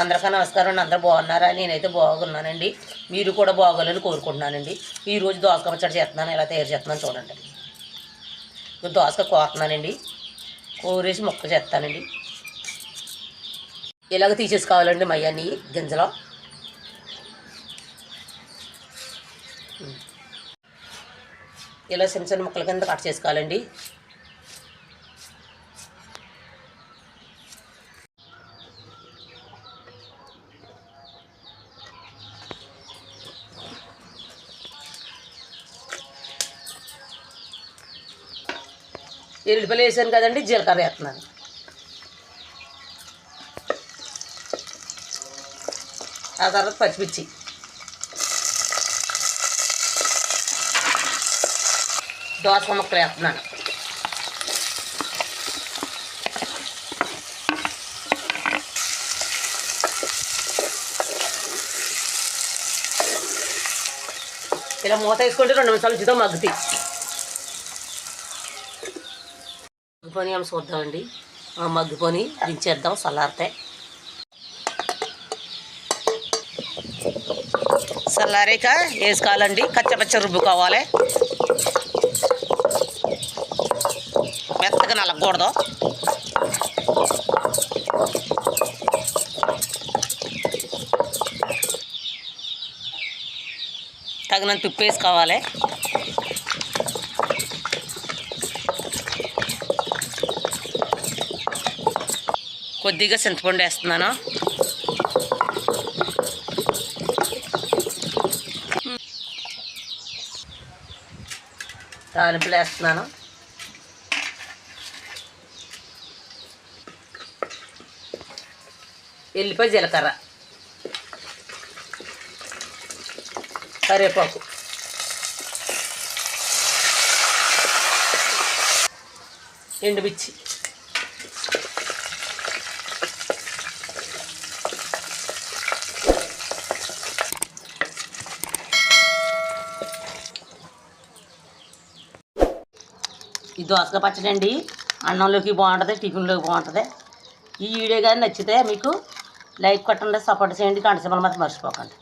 అందరికీ నమస్కారం అండి. అందరూ బాగున్నారా? నేనైతే బాగున్నానండి. మీరు కూడా బాగోవాలని కోరుకుంటున్నానండి. ఈరోజు దోసక పచ్చడి చేస్తున్నాను. ఎలా తయారు చేస్తున్నాను చూడండి. దోసక కోరుతున్నానండి కోరేసి మొక్క చేస్తానండి. ఇలాగ తీసేసుకోవాలండి మయ్యాన్ని గింజలో. ఇలా చిన్న చిన్న ముక్కల కింద కట్ చేసుకోవాలండి. ఎల్లిపల్లి వేసాను కదండి జీలకర్ర వేస్తున్నాను. ఆ తర్వాత పచ్చిమిర్చి. దోస ముక్కలు వేస్తున్నాను. ఇలా మూత వేసుకుంటే రెండు నిమిషాలు ఉంచుతో మగ్గుతాయి. మగ్గిపోని అని చూద్దామండి. ఆ, మగ్గిపోని దించేద్దాం చల్లారితే చల్లారాక వేసుకోవాలండి. కచ్చపచ్చ రుబ్బుకోవాలి. మెత్తగా నలగకూడదు. తగినంత ఉప్పు వేసుకోవాలి. కొద్దిగా చింతపండు వేస్తున్నాను. తాలింపులు వేస్తున్నాను. ఎల్లిపాయ జీలకర్ర కరివేపాకు. ఎండుమిర్చి. ఈ దోసకాయ పచ్చడి అండి. అన్నంలోకి బాగుంటుంది టిఫిన్లోకి బాగుంటుంది. ఈ వీడియో కానీ నచ్చితే మీకు లైక్ కొట్టండి సపోర్ట్ చేయండి. కంట సింబల్ మాత్రం మర్చిపోకండి.